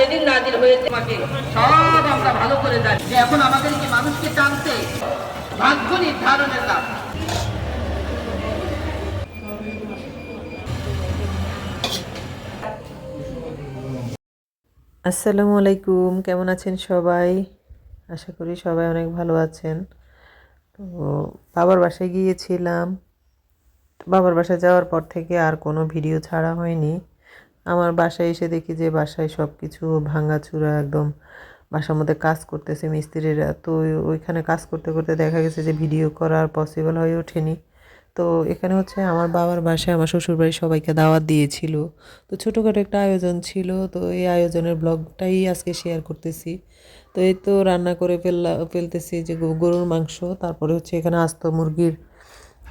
যেদিন নাজির আমাকে। সব আমরা ভালো করে জানি। যে এখন মানুষকে টানতে ভাগ্য নির্ধারণের কাজ আসসালামু আলাইকুম, কেমন আছেন সবাই? আশা করি সবাই অনেক ভালো আছেন। তো বাবার বাসায় গিয়েছিলাম। বাবার বাসায় যাওয়ার পর থেকে আর কোনো ভিডিও ছাড়া হয়নি। আমার বাসায় এসে দেখি যে বাসায় সব কিছু ভাঙাচুরা একদম বাসার মধ্যে কাজ করতেছে মিস্ত্রিরা। তো ওইখানে কাজ করতে করতে দেখা গেছে যে ভিডিও করার পসিবল হয়ে ওঠেনি। তো এখানে হচ্ছে আমার বাবার বাসায় আমার শ্বশুরবাড়ির সবাইকে দাওয়াত দিয়েছিল। তো ছোটোখাটো একটা আয়োজন ছিল। তো এই আয়োজনের ব্লগটাই আজকে শেয়ার করতেছি। তো এই তো রান্না করে ফেললা, ফেলতেছি যে গরুর মাংস, তারপরে হচ্ছে এখানে আস্ত মুরগির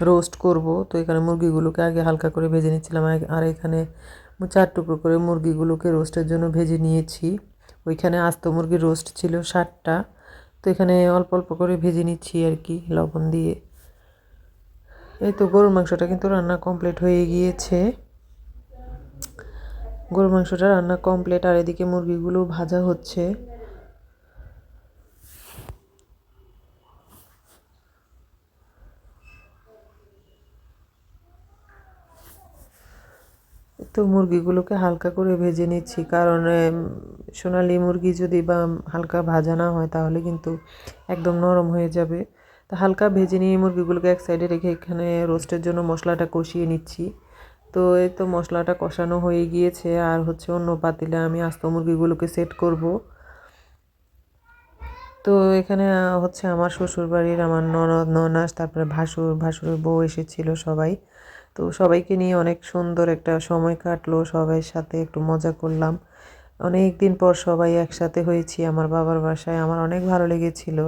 রোস্ট করব। তো এখানে মুরগিগুলোকে আগে হালকা করে ভেজে নিচ্ছিলাম। আর- এখানে চার টুকরো করে মুরগিগুলোকে রোস্টের জন্য ভেজে নিয়েছি। ওইখানে আস্ত মুরগির রোস্ট ছিল ষাটটা তো এখানে অল্প অল্প করে ভেজে নিচ্ছি আর কি, লবণ দিয়ে। এই তো গরুর মাংসটা কিন্তু রান্না কমপ্লিট হয়ে গিয়েছে। গরুর মাংসটা রান্না কমপ্লিট, আর এদিকে মুরগিগুলো ভাজা হচ্ছে। তো মুরগিগুলোকে হালকা করে ভেজে নিচ্ছি। কারণ সোনালি মুরগি যদি বা হালকা ভাজা না হয়, তাহলে কিন্তু একদম নরম হয়ে যাবে। তো হালকা ভেজে নিয়ে মুরগিগুলোকে এক সাইডে রেখে এখানে রোস্টের জন্য মশলাটা কষিয়ে নিচ্ছি। তো এই তো মশলাটা কষানো হয়ে গিয়েছে, আর হচ্ছে অন্য পাতিলে আমি আস্ত মুরগিগুলোকে সেট করব। তো এখানে হচ্ছে আমার শ্বশুরবাড়ির আমার ননদ, ননাস, তারপরে ভাসুর, ভাসুরের বউ এসেছিল সবাই। তো সবাইকে নিয়ে অনেক সুন্দর একটা সময় কাটলো, সবাই সাথে একটু মজা করলাম। অনেক দিন পর সবাই একসাথে হয়েছি, আমার বাবার বাসায়। আমার অনেক ভালো লেগেছিল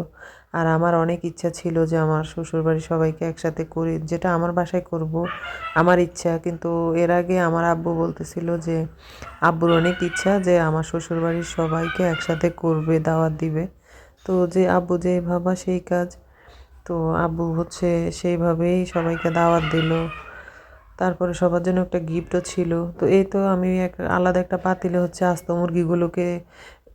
আর আমার অনেক ইচ্ছা ছিল যে আমার শ্বশুরবাড়ির সবাইকে একসাথে করি, যেটা আমার বাসায় করব, আমার ইচ্ছা। কিন্তু এর আগে আমার আব্বু বলতেছিল যে, আব্বুর অনেক ইচ্ছা যে আমার শ্বশুরবাড়ির সবাইকে একসাথে করবে, দাওয়াত দিবে। তো যে আব্বু যে ভাবা সেই কাজ। তো আব্বু হচ্ছে সেইভাবেই সবাইকে দাওয়াত দিল। তারপরে সবার জন্য একটা গিফটও ছিল। তো এই তো আমি এক, আলাদা একটা পাতিলে হচ্ছে আস্ত মুরগিগুলোকে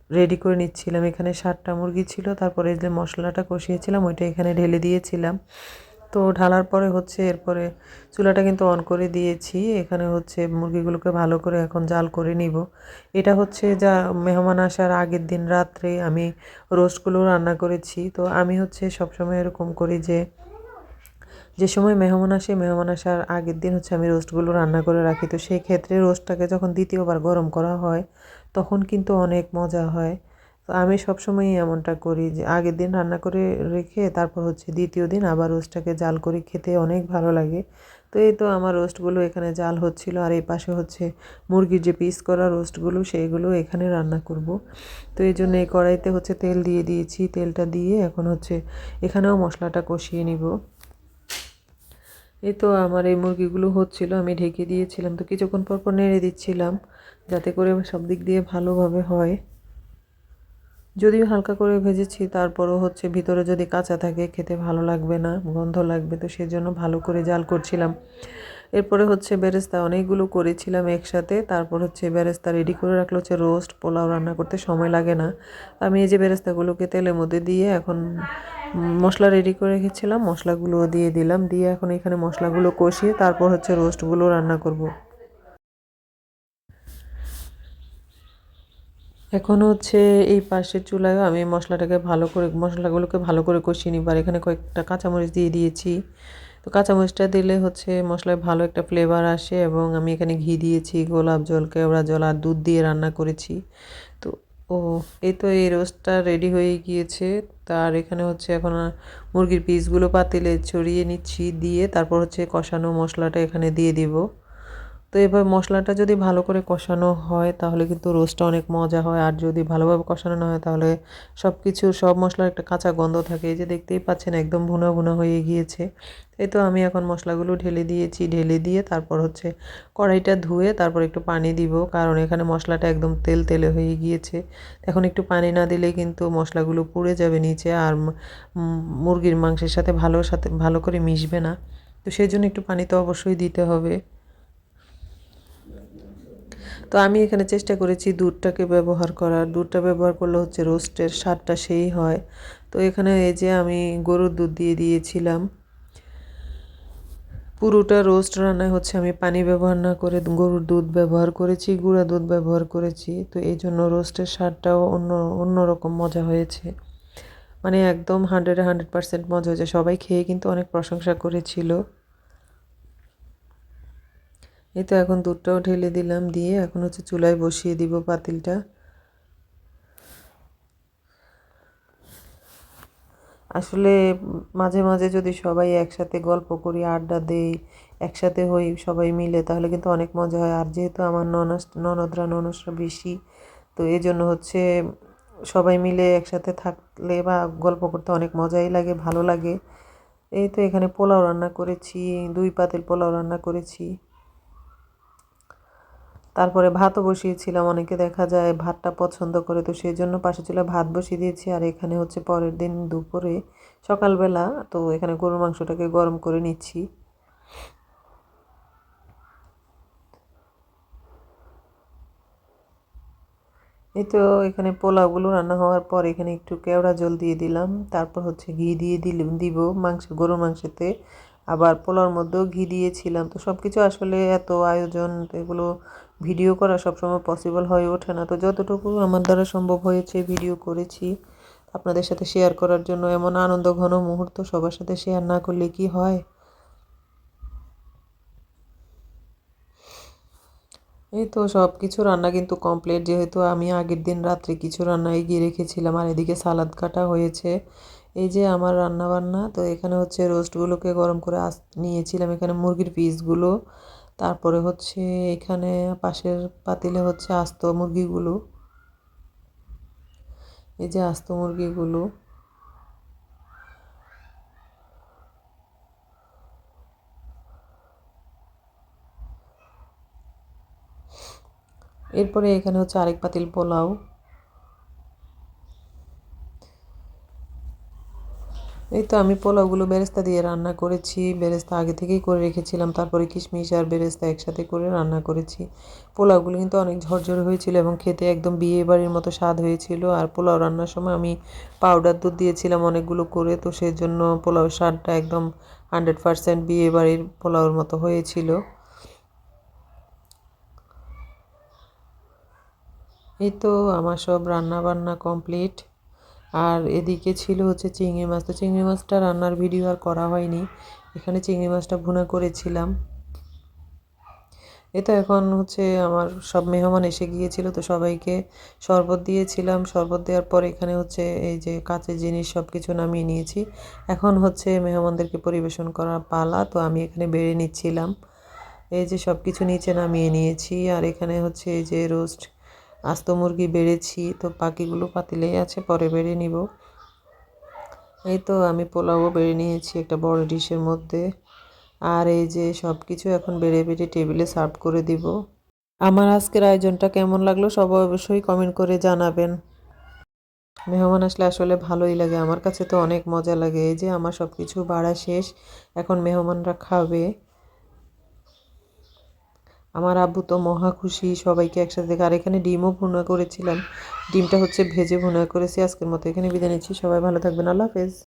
রেডি করে নিচ্ছিলাম। এখানে ষাটটা মুরগি ছিল, তারপরে যে মশলাটা কষিয়েছিলাম, ওইটা এখানে ঢেলে দিয়েছিলাম। তো ঢালার পরে হচ্ছে এরপরে চুলাটা কিন্তু অন করে দিয়েছি। এখানে হচ্ছে মুরগিগুলোকে ভালো করে এখন জাল করে নিব। এটা হচ্ছে যা মেহমান আসার আগের দিন রাত্রে আমি রোস্টগুলো রান্না করেছি। তো আমি হচ্ছে সবসময় এরকম করি যে যে সময় মেহমান আসে, মেহমান আসার আগের দিন হচ্ছে আমি রোস্টগুলো রান্না করে রাখি। তো সেই ক্ষেত্রে রোস্টটাকে যখন দ্বিতীয়বার গরম করা হয়, তখন কিন্তু অনেক মজা হয়। তো আমি সবসময়ই এমনটা করি যে আগের দিন রান্না করে রেখে তারপর হচ্ছে দ্বিতীয় দিন আবার রোস্টটাকে জাল করে খেতে অনেক ভালো লাগে। তো এই তো আমার রোস্টগুলো এখানে জাল হচ্ছিল আর এই পাশে হচ্ছে মুরগির যে পিস করা রোস্টগুলো সেইগুলো এখানে রান্না করব। তো এই জন্য এই কড়াইতে হচ্ছে তেল দিয়ে দিয়েছি। তেলটা দিয়ে এখন হচ্ছে এখানেও মশলাটা কষিয়ে নিব। এই তো আমার এই মুরগিগুলো হচ্ছিল, আমি ঢেকে দিয়েছিলাম। তো কিছুক্ষণ পর পর নেড়ে দিচ্ছিলাম, যাতে করে সব দিক দিয়ে ভালোভাবে হয়। যদিও হালকা করে ভেজেছি, তারপরও হচ্ছে ভিতরে যদি কাঁচা থাকে, খেতে ভালো লাগবে না, গন্ধ লাগবে, তো সেজন্য ভালো করে জাল করছিলাম। এরপরে হচ্ছে বেরেস্তা, অনেকগুলো করেছিলাম একসাথে। তারপর হচ্ছে বেরেস্তা রেডি করে রাখল, হচ্ছে রোস্ট পোলাও রান্না করতে সময় লাগে না। আমি এই যে বেরেস্তাগুলোকে তেলের মধ্যে দিয়ে এখন মশলা রেডি করে রেখেছিলাম, মশলাগুলো দিয়ে দিলাম। দিয়ে এখন এখানে মশলাগুলো কষিয়ে তারপর হচ্ছে রোস্টগুলো রান্না করব। এখন হচ্ছে এই পাশের চুলায় আমি মশলাটাকে ভালো করে, মশলাগুলোকে ভালো করে কষিয়ে নিব। আর এখানে কয়েকটা কাঁচামরিচ দিয়ে দিয়েছি। তো কাঁচামরিচটা দিলে হচ্ছে মশলায় ভালো একটা ফ্লেভার আসে এবং আমি এখানে ঘি দিয়েছি, গোলাপ জল কেওড়া জল আর দুধ দিয়ে রান্না করেছি। তো ও, এই তো এই রোস্টটা রেডি হয়ে গিয়েছে। তার এখানে হচ্ছে এখন মুরগির পিসগুলো পাতিলে ছড়িয়ে নিচ্ছি, দিয়ে তারপর হচ্ছে কষানো মশলাটা এখানে দিয়ে দিব। এবার মশলাটা যদি ভালো করে কষানো হয়, তাহলে কিন্তু রোস্টটা অনেক মজা হয়। আর যদি ভালোভাবে কষানো না হয়, তাহলে সব কিছু সব মশলার একটা কাঁচা গন্ধ থাকে। এই যে দেখতেই পাচ্ছেন, একদম ভুনা ভুনা হয়ে গিয়েছে। এই তো আমি এখন মশলাগুলো ঢেলে দিয়েছি। ঢেলে দিয়ে তারপর হচ্ছে কড়াইটা ধুয়ে তারপর একটু পানি দিব, কারণ এখানে মশলাটা একদম তেল তেলে হয়ে গিয়েছে। এখন একটু পানি না দিলে কিন্তু মশলাগুলো পুড়ে যাবে নিচে, আর মুরগির মাংসের সাথে ভালো সাথে, ভালো করে মিশবে না। তো সেই জন্য একটু পানি তো অবশ্যই দিতে হবে। তো আমি এখানে চেষ্টা করেছি দুধটাকে ব্যবহার করার। দুধটা ব্যবহার করলে হচ্ছে রোস্টের স্বাদটা সেই হয়। তো এখানে এই যে আমি গরুর দুধ দিয়ে দিয়েছিলাম। পুরোটা রোস্ট রান্নায় হচ্ছে আমি পানি ব্যবহার না করে গরুর দুধ ব্যবহার করেছি, গুঁড়া দুধ ব্যবহার করেছি। তো এই জন্য রোস্টের স্বাদটাও অন্য, অন্যরকম মজা হয়েছে। মানে একদম হান্ড্রেডে হান্ড্রেড পার্সেন্ট মজা হয়েছে। সবাই খেয়ে কিন্তু অনেক প্রশংসা করেছিল। এই তো এখন দুধটাও ঢেলে দিলাম দিয়ে এখন হচ্ছে চুলায় বসিয়ে দিব পাতিলটা। আসলে মাঝে মাঝে যদি সবাই একসাথে গল্প করি, আড্ডা দেই, একসাথে হই সবাই মিলে, তাহলে কিন্তু অনেক মজা হয়। আর যেহেতু আমার ননস, ননদরা, ননসরা বেশি, তো এই জন্য হচ্ছে সবাই মিলে একসাথে থাকলে বা গল্প করতে অনেক মজাই লাগে, ভালো লাগে। এই তো এখানে পোলাও রান্না করেছি, দুই পাতিল পোলাও রান্না করেছি। তারপরে ভাতও বসিয়েছিলাম, অনেকে দেখা যায় ভাতটা পছন্দ করে, তো সেই জন্য পাশে চুলা ভাত বসিয়ে দিয়েছি। আর এখানে হচ্ছে পরের দিন দুপুরে সকালবেলা, তো এখানে গরুর মাংসটাকে গরম করে নিচ্ছি। এই তো এখানে পোলাওগুলো রান্না হওয়ার পর এখানে একটু কেওড়া জল দিয়ে দিলাম, তারপর হচ্ছে ঘি দিয়ে দিলাম দিব মাংস, গরুর মাংসতে। আবার পোলাওর মধ্যেও ঘি দিয়েছিলাম, তো সব কিছু আসলে এত আয়োজন এগুলো ভিডিও করা সবসময় পসিবল হয়ে ওঠে না। তো যতটুকু আমার দ্বারা সম্ভব হয়েছে ভিডিও করেছি। আপনাদের সাথে শেয়ার করার জন্য এমন আনন্দ, ঘন মুহূর্ত সবার সাথে শেয়ার না করলে কি হয়? এই তো সব কিছু রান্না কিন্তু কমপ্লিট যেহেতু আমি আগের দিন রাত্রে কিছু রান্না এগিয়ে রেখেছিলাম আর এদিকে সালাদ কাটা হয়েছে। এই যে আমার রান্না বান্না তো এখানে হচ্ছে রোস্টগুলোকে গরম করে আস, নিয়েছিলাম। এখানে মুরগির পিসগুলো তারপরে হচ্ছে এখানে পাশের পাতিলে হচ্ছে আস্ত মুরগিগুলো। এই যে আস্ত মুরগিগুলো। এরপরে এখানে হচ্ছে আরেক পাতিল পোলাও। এই তো আমি পোলাওগুলো বেরেস্তা দিয়ে রান্না করেছি। বেরেস্তা আগে থেকেই করে রেখেছিলাম, তারপরে কিশমিশ আর বেরেস্তা একসাথে করে রান্না করেছি। পোলাওগুলো কিন্তু অনেক ঝরঝরে হয়েছিল এবং খেতে একদম বিয়ে বাড়ির মতো স্বাদ হয়েছিল। আর পোলাও রান্নার সময় আমি পাউডার দুধ দিয়েছিলাম অনেকগুলো করে, তো সেই জন্য পোলাওর স্বাদটা একদম হান্ড্রেড পারসেন্ট বিয়ে বাড়ির পোলাওর মতো হয়েছিল। এই তো আমার সব রান্না বান্না কমপ্লিট। আর এদিকে ছিল হচ্ছে চিংড়ি মাছ। তো চিংড়ি মাছটা রান্নার ভিডিও আর করা হয়নি। এখানে চিংড়ি মাছটা ভুনা করেছিলাম। এ তো এখন হচ্ছে আমার সব মেহমান এসে গিয়েছিল, তো সবাইকে শরবত দিয়েছিলাম। শরবত দেওয়ার পর এখানে হচ্ছে এই যে কাঁচের জিনিস সব কিছু নামিয়ে নিয়েছি। এখন হচ্ছে মেহমানদেরকে পরিবেশন করার পালা, তো আমি এখানে বেড়ে নিচ্ছিলাম। এই যে সব কিছু নিচে নামিয়ে নিয়েছি, আর এখানে হচ্ছে এই যে রোস্ট আস্ত মুরগি বেড়েছি, তো বাকিগুলো পাতিলেই আছে, পরে বেড়ে নিব। এই তো আমি পোলাও বেড়ে নিয়েছি একটা বড় ডিশের মধ্যে। আর এই যে সব কিছু এখন বেড়ে বেড়ে টেবিলে সার্ভ করে দিব। আমার আজকের আয়োজনটা কেমন লাগল সবাই অবশ্যই কমেন্ট করে জানাবেন। মেহমান আসলে আসলে ভালোই লাগে, আমার কাছে তো অনেক মজা লাগে। এই যে আমার সব কিছু বাড়া শেষ, এখন মেহমানরা খাবে। আমার আব্বু তো মহা খুশি, সবাইকে একসাথে আর এখানে ডিমও ভুনা করেছিলাম। ডিমটা হচ্ছে ভেজে ভুনা করেছি। আজকের মতো এখানে বিদায় নিচ্ছি। সবাই ভালো থাকবেন। আল্লাহ হাফেজ।